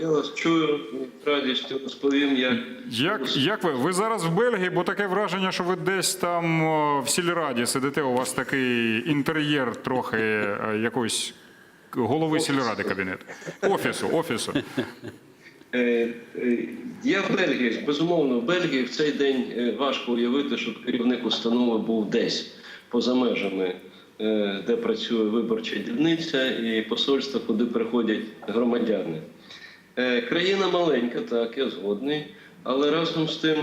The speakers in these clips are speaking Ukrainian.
я вас чую радістю розповім, як Як, як ви? Ви зараз в Бельгії, бо таке враження, що ви десь там о, в сільраді сидите, у вас такий інтер'єр трохи е, якоїсь голови сільради кабінету. Офісу, офісу. Е, е, Я в Бельгії, безумовно, в Бельгії в цей день важко уявити, щоб керівник установи був десь поза межами, де працює виборча дільниця і посольство, куди приходять громадяни. Е, Країна маленька, так, я згодний. Але разом з тим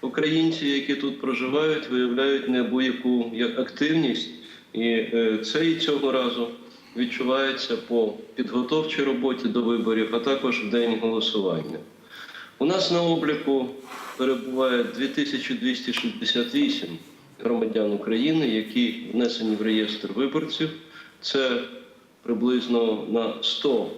українці, які тут проживають, виявляють неабияку як активність, і е, це і цього разу відчувається по підготовчій роботі до виборів, а також в день голосування. У нас на обліку перебуває 2268 громадян України, які внесені в реєстр виборців. Це приблизно на 100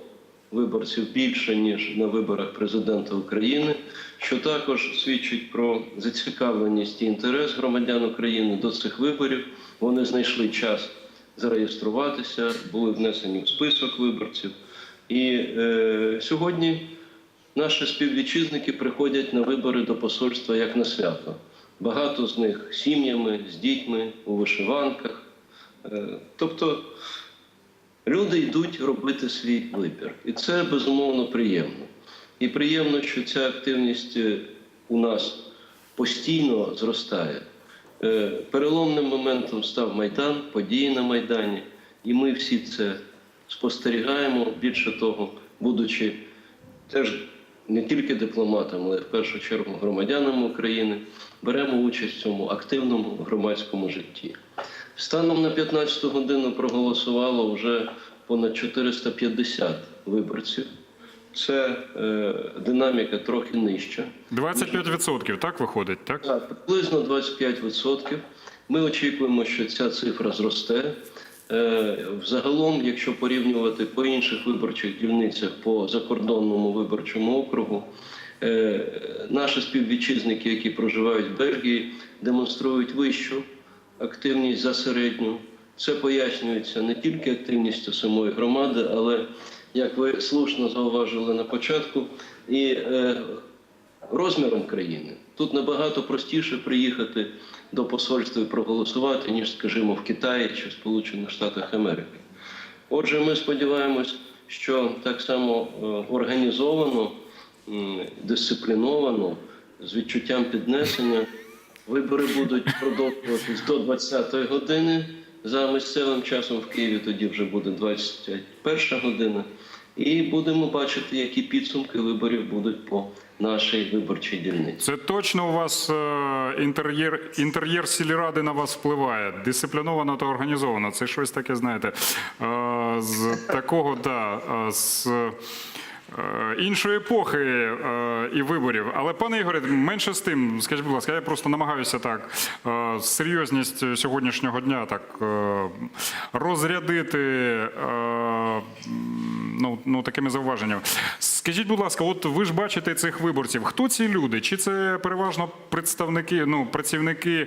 виборців більше, ніж на виборах президента України, що також свідчить про зацікавленість і інтерес громадян України до цих виборів. Вони знайшли час зареєструватися, були внесені в список виборців. І е, сьогодні наші співвітчизники приходять на вибори до посольства як на свято. Багато з них сім'ями, з дітьми, у вишиванках. Е, тобто люди йдуть робити свій вибір. І це безумовно приємно. І приємно, що ця активність е, у нас постійно зростає. Е, Переломним моментом став Майдан, події на Майдані, і ми всі це спостерігаємо. Більше того, будучи теж не тільки дипломатами, але в першу чергу громадянами України, беремо участь в цьому активному громадському житті. Станом на 15 годину проголосувало вже понад 450 виборців. Це е, динаміка трохи нижча. 25% так виходить, так? Так, приблизно 25%. Ми очікуємо, що ця цифра зросте. Е, Взагалом, якщо порівнювати по інших виборчих дільницях по закордонному виборчому округу, е, наші співвітчизники, які проживають в Бельгії, демонструють вищу активність за середню. Це пояснюється не тільки активністю самої громади, але, як ви слушно зауважили на початку, і е, розміром країни. Тут набагато простіше приїхати до посольства і проголосувати, ніж, скажімо, в Китаї чи в Сполучених Штатах Америки. Отже, ми сподіваємось, що так само е, організовано, дисципліновано, з відчуттям піднесення вибори будуть продовжуватись до 20-ї години. За місцевим часом в Києві тоді вже буде 21 година. І будемо бачити, які підсумки виборів будуть по нашій виборчій дільниці. Це точно у вас е, інтер'єр інтер'єр сільради на вас впливає. Дисципліновано та організовано. Це щось таке, знаєте, е, з такого, да, е, з іншої епохи і виборів. Але, пане Ігоре, менше з тим, скажіть, будь ласка, я просто намагаюся так серйозність сьогоднішнього дня так розрядити. Ну, ну, такими зауваженнями. Скажіть, будь ласка, от ви ж бачите цих виборців. Хто ці люди? Чи це переважно представники, ну, працівники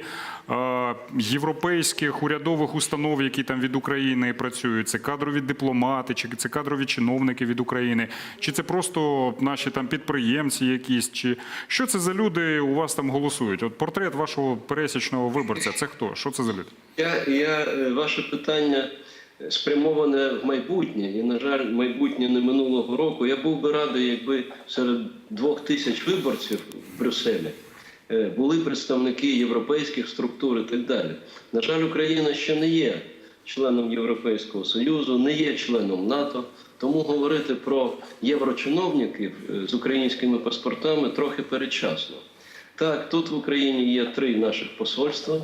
е, європейських урядових установ, які там від України працюють? Це кадрові дипломати, чи це кадрові чиновники від України, чи це просто наші там підприємці якісь? Чи що це за люди у вас там голосують? От портрет вашого пересічного виборця це хто? Що це за люди? Я, я е, ваше питання спрямоване в майбутнє, і, на жаль, майбутнє не минулого року. Я був би радий, якби серед двох тисяч виборців в Брюсселі е, були представники європейських структур і так далі. На жаль, Україна ще не є членом Європейського Союзу, не є членом НАТО. Тому говорити про єврочиновників е, з українськими паспортами трохи передчасно. Так, тут в Україні є три наших посольства.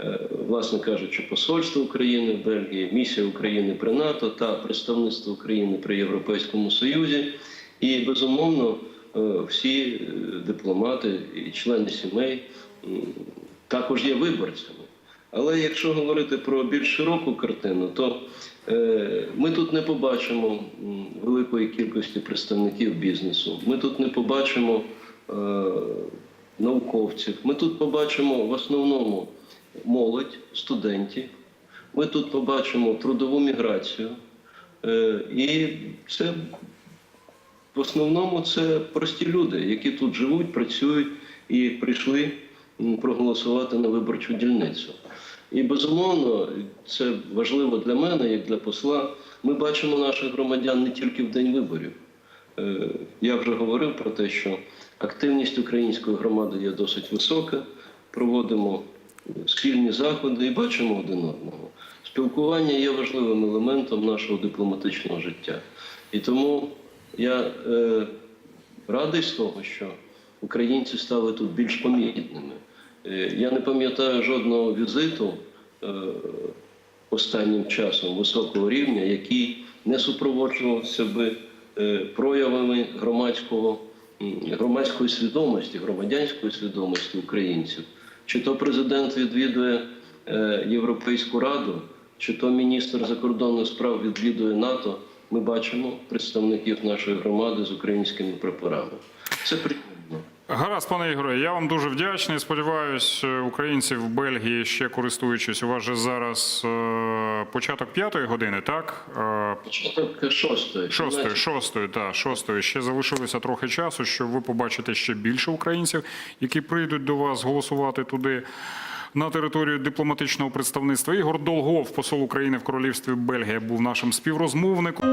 Е, власне кажучи, посольство України в Бельгії, місія України при НАТО та представництво України при Європейському Союзі. І безумовно е, всі е, дипломати і члени сімей також є виборцями. Але якщо говорити про більш широку картину, то ми тут не побачимо великої кількості представників бізнесу. Ми тут не побачимо науковців. Ми тут побачимо в основному молодь, студентів. Ми тут побачимо трудову міграцію. Е, І це в основному це прості люди, які тут живуть, працюють і прийшли проголосувати на виборчу дільницю. І безумовно, це важливо для мене, як для посла. Ми бачимо наших громадян не тільки в день виборів. Е, Я вже говорив про те, що активність української громади є досить висока. Проводимо спільні заходи і бачимо один одного. Спілкування є важливим елементом нашого дипломатичного життя. І тому я е, радий з того, що українці стали тут більш помітними. Е, я не пам'ятаю жодного візиту е, останнім часом високого рівня, який не супроводжувався би е, проявами громадського, громадської свідомості, громадянської свідомості українців. Чи то президент відвідує е, Європейську раду, чи то міністр закордонних справ відвідує НАТО, ми бачимо представників нашої громади з українськими прапорами. Це приємно. Гаразд, пане Ігоре, я вам дуже вдячний. Сподіваюсь, е, українці в Бельгії ще користуючись. У вас же зараз е, початок п'ятої години, так? Е, Початок шостої. Шостої, шостої, так, шостої. Ще залишилося трохи часу, щоб ви побачите ще більше українців, які прийдуть до вас голосувати туди. На територію дипломатичного представництва Ігор Долгов, посол України в Королівстві Бельгія, був нашим співрозмовником.